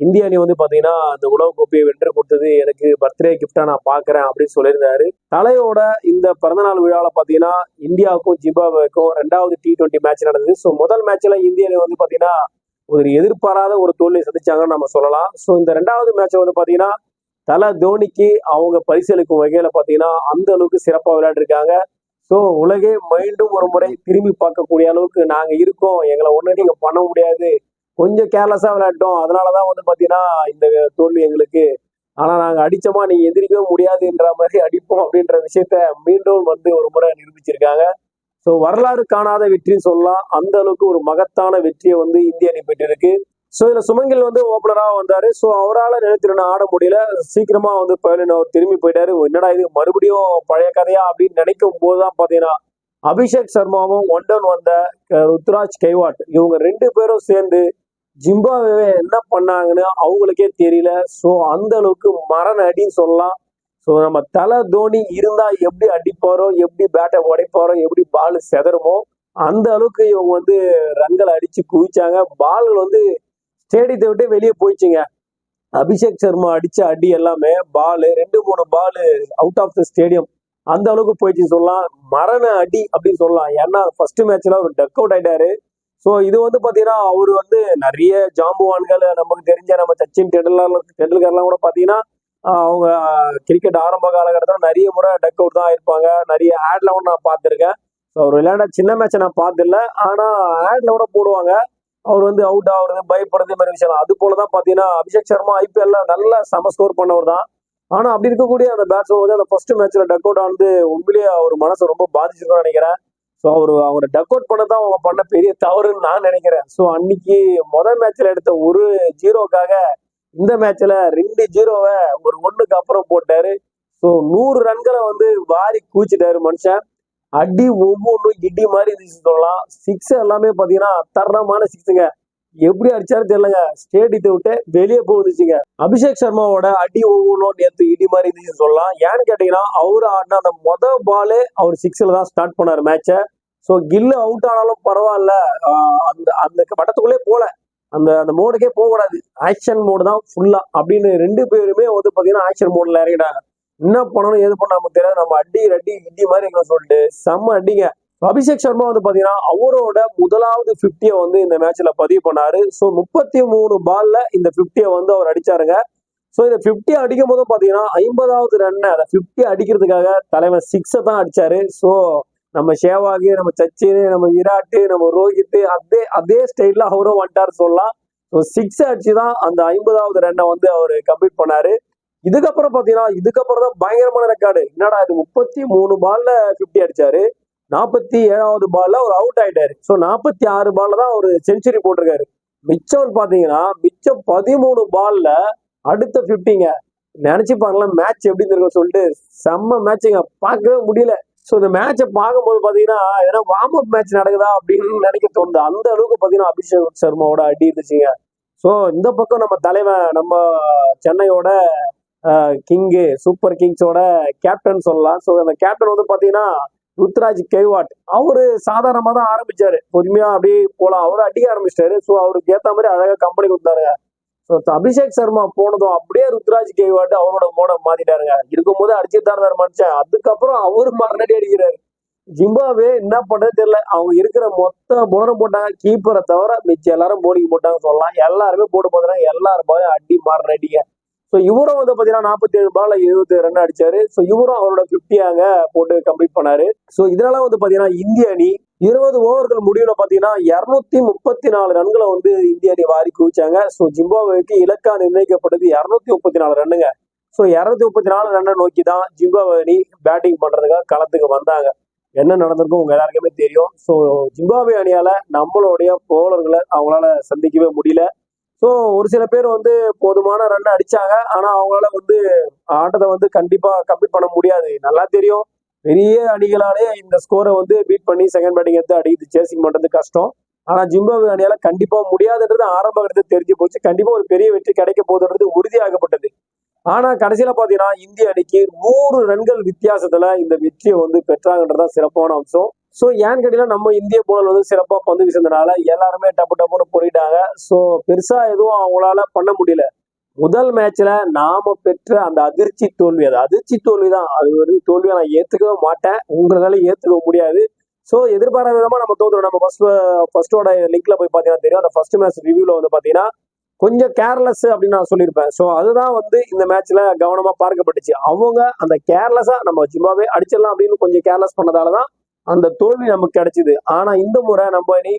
இந்திய அணி வந்து பாத்தீங்கன்னா அந்த உலக கோப்பையை வென்று கொடுத்தது எனக்கு பர்த்டே கிஃப்டா நான் பாக்குறேன் அப்படின்னு சொல்லியிருந்தாரு. தலையோட இந்த பிறந்தநாள் விழாவில் பாத்தீங்கன்னா இந்தியாவுக்கும் ஜிம்பாபேக்கும் ரெண்டாவது டி டுவெண்ட்டி மேட்ச் நடந்தது. ஸோ முதல் மேட்ச்ல இந்திய அணி வந்து பாத்தீங்கன்னா ஒரு எதிர்பாராத ஒரு தோல்வியை சந்திச்சாங்கன்னு நம்ம சொல்லலாம். ஸோ இந்த ரெண்டாவது மேட்ச்சை வந்து பாத்தீங்கன்னா தலை தோனிக்கு அவங்க பரிசளிக்கும் வகையில பாத்தீங்கன்னா அந்த அளவுக்கு சிறப்பாக விளையாடிருக்காங்க. ஸோ உலகே மீண்டும் ஒரு முறை திரும்பி பார்க்கக்கூடிய அளவுக்கு நாங்கள் இருக்கோம். எங்களை ஒன்றும் நீங்கள் பண்ண முடியாது. கொஞ்சம் கேர்லெஸ்ஸாக விளையாட்டோம். அதனாலதான் வந்து பார்த்தீங்கன்னா இந்த தோல்வி எங்களுக்கு ஆனால் நாங்கள் அடிச்சோமா நீங்கள் எந்திரிக்கவே முடியாதுன்ற மாதிரி அடிப்போம் அப்படின்ற விஷயத்த மீண்டும் வந்து ஒரு முறை நிரூபிச்சிருக்காங்க. ஸோ வரலாறு காணாத வெற்றின்னு சொல்லலாம். அந்த அளவுக்கு ஒரு மகத்தான வெற்றியை வந்து இந்திய அணி பெற்றிருக்கு. ஸோ இதில் சுமங்கில் வந்து ஓப்பனராக வந்தார். ஸோ அவரால் நினைத்திருந்த ஆட முடியல. சீக்கிரமாக வந்து பயிலின் அவர் திரும்பி போயிட்டாரு. என்னடா இது? மறுபடியும் பழைய கதையா அப்படின்னு நினைக்கும் போது தான் பார்த்தீங்கன்னா அபிஷேக் சர்மாவும் ஒன்டன் வந்த ருத்ராஜ் கெய்வாட் இவங்க ரெண்டு பேரும் சேர்ந்து ஜிம்பாவே என்ன பண்ணாங்கன்னு அவங்களுக்கே தெரியல. ஸோ அந்த அளவுக்கு மரண அடின்னு சொல்லலாம். ஸோ நம்ம தலை தோனி இருந்தா எப்படி அடிப்பாரோ எப்படி பேட்டை உடைப்பாரோ எப்படி பால் செதறுமோ அந்த அளவுக்கு இவங்க வந்து ரன்களை அடிச்சு குவிச்சாங்க. பால்கள் வந்து ஸ்டேடியத்தை விட்டு வெளியே போயிடுச்சுங்க. அபிஷேக் சர்மா அடிச்ச அடி எல்லாமே பால் ரெண்டு மூணு ball out of the stadium அந்த அளவுக்கு போயிடுச்சு சொல்லலாம். மரண அடி அப்படின்னு சொல்லலாம். ஏன்னா ஃபர்ஸ்ட் மேட்ச்ல அவர் டக் அவுட் ஆயிட்டாரு. ஸோ இது வந்து பாத்தீங்கன்னா அவர் வந்து நிறைய ஜாம்புவான்கள் நமக்கு தெரிஞ்ச நம்ம சச்சின் டெண்டுல்கர் டெண்டுல்கர்லாம் கூட பாத்தீங்கன்னா அவங்க கிரிக்கெட் ஆரம்ப காலகட்டத்தில் நிறைய முறை டக் அவுட் தான் ஆயிருப்பாங்க. நிறைய ஆட்ல கூட நான் பார்த்துருக்கேன். ஸோ அவர் விளையாட சின்ன மேட்சை நான் பார்த்ததில்ல. ஆனா ஆட்ல கூட போடுவாங்க. அவர் வந்து அவுட் ஆகுறது பயப்படுறது மாதிரி விஷயம் அது போல தான் பாத்தீங்கன்னா அபிஷேக் சர்மா ஐபிஎல்ல நல்ல செம ஸ்கோர் பண்ணவர் தான். ஆனா அப்படி இருக்கக்கூடிய அந்த பேட்ஸ்மேன் வந்து அந்த ஃபர்ஸ்ட் மேட்ச்ல டக் அவுட் ஆனது உண்மையிலேயே அவர் மனசை ரொம்ப பாதிச்சிருக்கும்னு நினைக்கிறேன். ஸோ அவர் அவரை டக் அவுட் பண்ணதான் அவங்க பண்ண பெரிய தவறுன்னு நான் நினைக்கிறேன். ஸோ அன்னைக்கு முதல் மேட்ச்ல எடுத்த ஒரு ஜீரோக்காக இந்த மேட்ச்ல ரெண்டு ஜீரோவை ஒரு ஒண்ணுக்கு அப்புறம் போட்டாரு. ஸோ நூறு ரன்களை வந்து வாரி கூச்சிட்டாரு மனுஷன். அடி ஒவ்வொன்றும் இடி மாதிரி இருந்துச்சு சொல்லலாம். சிக்ஸ் எல்லாமே பார்த்தீங்கன்னா தரமான சிக்ஸுங்க எப்படி அடிச்சாரு தெரியலங்க. ஸ்டேடியத்தை விட்டு வெளியே போகுதுச்சுங்க அபிஷேக் சர்மாவோட அடி ஒவ்வொன்றும் நேற்று இடி மாதிரி இருந்துச்சு சொல்லலாம். ஏன்னு கேட்டீங்கன்னா அவரு ஆடின அந்த மொதல் பாலே அவர் சிக்ஸில் தான் ஸ்டார்ட் பண்ணார் மேட்சை ஸோ கில்லு அவுட் ஆனாலும் பரவாயில்ல. அந்த அந்த வட்டத்துக்குள்ளே போல. அந்த அந்த மோடுக்கே போகக்கூடாது. ஆக்ஷன் மோடு தான் ஃபுல்லாக அப்படின்னு ரெண்டு பேருமே வந்து பார்த்தீங்கன்னா ஆக்ஷன் மோடில் இறங்கிட்டாங்க. என்ன பண்ணணும் ஏது பண்ண நமக்கு தெரியாது. நம்ம அடி அடி இடி மாதிரி எங்களை சொல்லிட்டு செம்ம அடிங்க. அபிஷேக் சர்மா வந்து பார்த்தீங்கன்னா அவரோட முதலாவது 50 வந்து இந்த மேட்ச்ல பதிவு பண்ணாரு. ஸோ முப்பத்தி மூணு பால்ல இந்த 50 வந்து அவர் அடிச்சாருங்க. ஸோ இந்த 50 அடிக்கும் போதும் பார்த்தீங்கன்னா ஐம்பதாவது ரன் அதை 50 அடிக்கிறதுக்காக தலைவன் சிக்ஸை தான் அடிச்சாரு. ஸோ நம்ம ஷேவாகு நம்ம சச்சின் நம்ம விராட்டு நம்ம ரோஹித் அதே அதே ஸ்டைல்ல அவரும் வந்துட்டார் சொல்லலாம். ஸோ சிக்ஸ் அடிச்சு தான் அந்த ஐம்பதாவது ரன்னை வந்து அவர் கம்ப்ளீட் பண்ணாரு. இதுக்கப்புறம் பார்த்தீங்கன்னா இதுக்கப்புறம் தான் பயங்கரமான ரெக்கார்டு என்னடா இது முப்பத்தி மூணு பால்ல 50 அடிச்சாரு. நாற்பத்தி ஏழாவது பால்ல அவர் அவுட் ஆயிட்டாரு. ஸோ நாற்பத்தி ஆறு பால்ல தான் அவர் செஞ்சுரி போட்டிருக்காரு. மிச்சம் பார்த்தீங்கன்னா மிச்சம் பதிமூணு பால்ல அடுத்த 50ங்க நினைச்சு பாருங்களேன் மேட்ச் எப்படி இருக்கும் சொல்லிட்டு செம்ம மேட்சுங்க பார்க்கவே முடியல. ஸோ இந்த மேட்சை பார்க்கும்போது பார்த்தீங்கன்னா எதனா வார்ம் அப் மேட்ச் நடக்குதா அப்படின்னு நினைக்க தோணுது. அந்த அளவுக்கு பார்த்தீங்கன்னா அபிஷேக் சர்மாவோட அடி இருந்துச்சுங்க. ஸோ இந்த பக்கம் நம்ம தலைவன் நம்ம சென்னையோட கிங்கு சூப்பர் கிங்ஸோட கேப்டன் சொல்லலாம். ஸோ அந்த கேப்டன் வந்து பார்த்தீங்கன்னா ருத்ராஜ் கெய்வாட். அவரு சாதாரணமாக தான் ஆரம்பிச்சாரு. பொறுமையாக அப்படியே போகலாம் அவரு அடிக்க ஆரம்பிச்சிட்டாரு. ஸோ அவருக்கு ஏற்ற மாதிரி அழகாக கம்பெனி கொடுத்தாருங்க. அபிஷேக் சர்மா போனதும் அப்படியே ருத்ராஜ் கேவாட்டு அவரோட மோட மாத்திட்டாருங்க. இருக்கும்போது அடிச்சுட்டு தான் இருந்தாரு மனுஷன். அதுக்கப்புறம் அவரு மறுநடி அடிக்கிறாரு. ஜிம்பாவே என்ன பண்றது தெரியல. அவங்க இருக்கிற மொத்த போனரும் போட்டாங்க. கீப்பரை தவிர மிச்சம் எல்லாரும் போலிங் போட்டாங்க சொல்லலாம். எல்லாருமே போட்டு போதுனா எல்லாரும் அடி மாறினடிங்க ஸோ இவரும் வந்து பார்த்தீங்கன்னா நாற்பத்தி ஏழு பால்ல இருபத்தி ரன் அடிச்சாரு. ஸோ இவரும் அவரோட 50 அங்க போட்டு கம்ப்ளீட் பண்ணாரு. ஸோ இதனால வந்து பார்த்தீங்கன்னா இந்திய அணி இருபது ஓவர்கள் முடிவுல பாத்தீங்கன்னா இருநூத்தி முப்பத்தி நாலு ரன்களை வந்து இந்திய அணி வாரி குவிச்சாங்க. ஸோ ஜிம்பாவேக்கு இலக்கா நிர்ணயிக்கப்பட்டது இருநூத்தி முப்பத்தி நாலு ரன்னுங்க. ஸோ இருநூத்தி முப்பத்தி நாலு ரன்னை நோக்கி தான் ஜிம்பாவே அணி பேட்டிங் பண்றதுக்காக களத்துக்கு வந்தாங்க. என்ன நடந்திருக்கும் உங்க எல்லாருக்குமே தெரியும். ஸோ ஜிம்பாவே அணியால நம்மளுடைய போலர்களை அவங்களால சந்திக்கவே முடியல. ஸோ ஒரு சில பேர் வந்து போதுமான ரன் அடிச்சாங்க. ஆனா அவங்களால வந்து ஆட்டத்தை வந்து கண்டிப்பா கம்ப்ளீட் பண்ண முடியாது. நல்லா தெரியும். பெரிய அணிகளாலே இந்த ஸ்கோரை வந்து பீட் பண்ணி செகண்ட் பேட்டிங் எடுத்து அடிக்குது சேசிங் பண்றது கஷ்டம். ஆனா ஜிம்பாவே அணியால கண்டிப்பா முடியாதுன்றது ஆரம்ப கட்டத்தில் தெரிஞ்சு போச்சு. கண்டிப்பா ஒரு பெரிய வெற்றி கிடைக்க போகுதுன்றது உறுதியாகப்பட்டது. ஆனா கடைசியில பாத்தீங்கன்னா இந்திய அணிக்கு நூறு ரன்கள் வித்தியாசத்துல இந்த வெற்றியை வந்து பெற்றாங்கன்றதான் சிறப்பான அம்சம். சோ ஏன்னு கேட்டீங்கன்னா நம்ம இந்திய போனல் வந்து சிறப்பா பந்து வீசுனதுனால எல்லாருமே டப்பு டப்புன்னு போயிட்டாங்க சோ பெருசா எதுவும் அவங்களால பண்ண முடியல. முதல் மேட்ச்ல நாம பெற்ற அந்த அதிர்ச்சி தோல்வி அது அதிர்ச்சி தோல்வி தான் அது ஒரு தோல்வியை நான் ஏத்துக்கவே மாட்டேன். உங்களால ஏத்துக்க முடியாது. ஸோ எதிர்பாராத விதமா நம்ம தோத்துறோம் நம்ம ஃபர்ஸ்ட் ஃபர்ஸ்டோட லிங்க்ல போய் பார்த்தீங்கன்னா தெரியும். அந்த ஃபர்ஸ்ட் மேட்ச் ரிவ்யூல வந்து பார்த்தீங்கன்னா கொஞ்சம் கேர்லெஸ் அப்படின்னு நான் சொல்லியிருப்பேன். ஸோ அதுதான் வந்து இந்த மேட்ச்ல கவனமா பார்க்கப்பட்டுச்சு. அவங்க அந்த கேர்லெஸ்ஸா நம்ம ஜிம்பாவே அடிச்சிடலாம் அப்படின்னு கொஞ்சம் கேர்லெஸ் பண்ணதால தான் அந்த தோல்வி நமக்கு கிடைச்சிது. ஆனா இந்த முறை நம்ம இனி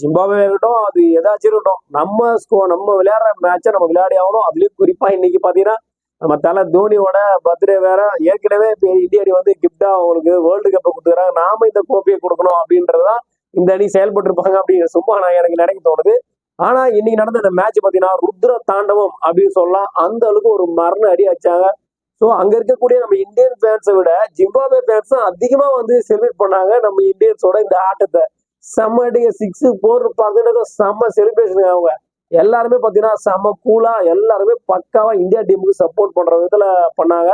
ஜிம்பாவே இருக்கட்டும் அது ஏதாச்சும் இருக்கட்டும். நம்ம ஸ்கோ நம்ம விளையாடுற மேட்சை நம்ம விளையாடி ஆகணும். அதுலயும் குறிப்பா இன்னைக்கு பாத்தீங்கன்னா நம்ம தலை தோனியோட பர்த்டே வேற. ஏற்கனவே இப்போ இந்திய அணி வந்து கிஃப்டா அவங்களுக்கு வேர்ல்டு கப்பை கொடுத்துக்கிறாங்க நாம இந்த கோப்பையை கொடுக்கணும் அப்படின்றதுதான் இந்த அணி செயல்பட்டு இருப்பாங்க அப்படின்னு சும்மா நான் எனக்கு நினைக்க தோணுது. ஆனா இன்னைக்கு நடந்த இந்த மேட்ச் பாத்தீங்கன்னா ருத்ர தாண்டவம் அப்படின்னு சொல்லலாம். அந்த அளவுக்கு ஒரு மரண அடி அடிச்சாங்க. ஸோ அங்க இருக்கக்கூடிய நம்ம இந்தியன் ஃபேன்ஸை விட ஜிம்பாபே ஃபேன்ஸ் அதிகமா வந்து செலிப்ரேட் பண்ணாங்க நம்ம இந்தியன்ஸோட இந்த ஆட்டத்தை. செம்ம அடிங்க சிக்ஸ் போர் பார்த்துட்டு செம்ம செலிப்ரேஷனுங்க அவங்க. எல்லாருமே பார்த்தீங்கன்னா செம்ம கூலா எல்லாருமே பக்காவா இந்தியா டீமுக்கு சப்போர்ட் பண்ற விதத்துல பண்ணாங்க.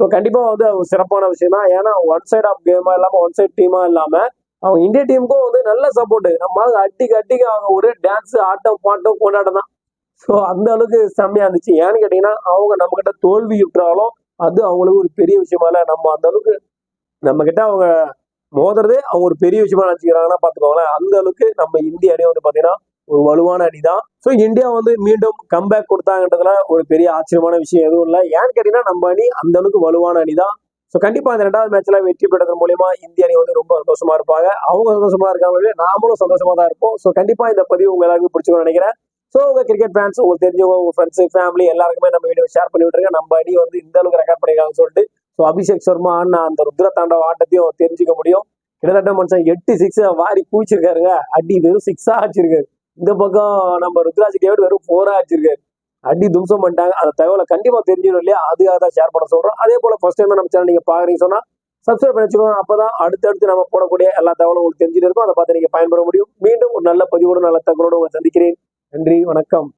ஸோ கண்டிப்பா வந்து சிறப்பான விஷயம் தான் ஏன்னா ஒன் சைட் ஆஃப் கேமா இல்லாம ஒன் சைட் டீமா இல்லாம அவங்க இந்திய டீமுக்கும் வந்து நல்ல சப்போர்ட் நம்ம ஆளுங்க அடிக்கு அவங்க ஒரே டான்ஸ் ஆட்டம் பாட்டம் கொண்டாட்டம் தான். ஸோ அந்த அளவுக்கு செம்மையா இருந்துச்சு. ஏன்னு கேட்டீங்கன்னா அவங்க நம்ம கிட்ட தோல்வி விட்டுறாலும் அது அவங்களுக்கு ஒரு பெரிய விஷயமா இல்லை. நம்ம அந்த அளவுக்கு நம்ம கிட்ட அவங்க மோதுறதே அவங்க ஒரு பெரிய விஷயமா நினைச்சுக்கிறாங்கன்னா பாத்துக்கோங்களேன் அந்த அளவுக்கு நம்ம இந்திய அணி வந்து பாத்தீங்கன்னா ஒரு வலுவான அணி தான் ஸோ இந்தியா வந்து மீண்டும் கம்பேக் கொடுத்தாங்கன்றதுல ஒரு பெரிய ஆச்சரியமான விஷயம் எதுவும் இல்லை. ஏன்னு கேட்டீங்கன்னா நம்ம அணி அந்த அளவுக்கு வலுவான அணி தான் ஸோ கண்டிப்பா அந்த ரெண்டாவது மேட்ச்ல வெற்றி பெற்றதன் மூலியமா இந்திய அணி வந்து ரொம்ப சந்தோஷமா இருப்பாங்க. அவங்க சந்தோஷமா இருக்காங்க நாமளும் சந்தோஷமா தான் இருப்போம். ஸோ கண்டிப்பா இந்த பதிவு உங்க எல்லாருக்கும் பிடிச்சிக்கணும்னு நினைக்கிறேன். ஸோ உங்க கிரிக்கெட் ஃபேன்ஸ் உங்களுக்கு தெரிஞ்சவங்க உங்க ஃப்ரெண்ட்ஸ் ஃபேமிலி எல்லாருக்குமே நம்ம வீடியோ ஷேர் பண்ணி விட்டுருங்க. நம்ம அணி வந்து இந்த அளவுக்கு ரெக்கார்ட் பண்ணிருக்காங்கன்னு சொல்லிட்டு ஸோ அபிஷேக் சர்மா அந்த ருத்ர தாண்டவ ஆட்டத்தையும் தெரிஞ்சுக்க முடியும். கிட்டத்தட்ட மனுஷன் எட்டு சிக்ஸ் வாரி குவிச்சிருக்காருங்க. அடி வெறும் சிக்ஸா அடிச்சிருக்காரு. இந்த பக்கம் நம்ம ருத்ராஜ் கேவட் வெறும் ஃபோரா அடிச்சிருக்காரு. அடி தும்சம் பண்ணிட்டாங்க. அந்த தகவலை கண்டிப்பா தெரிஞ்சிடும் இல்லையா? அதுக்காக தான் ஷேர் பண்ண சொல்றோம். அதே போல ஃபர்ஸ்ட் டைம் நம்ம சேனல் நீங்க பாக்குறீங்க சொன்னா சப்ஸ்கிரைப் பண்ணி வச்சுக்கோங்க. அப்பதான் அடுத்தடுத்து நம்ம போடக்கூடிய எல்லா தகவலும் உங்களுக்கு தெரிஞ்சுட்டு இருக்கும் அதை பார்த்து நீங்க பயன்பெற முடியும். மீண்டும் ஒரு நல்ல பதிவோடு நல்ல தகவலோடு உங்களை சந்திக்கிறேன். நன்றி வணக்கம்.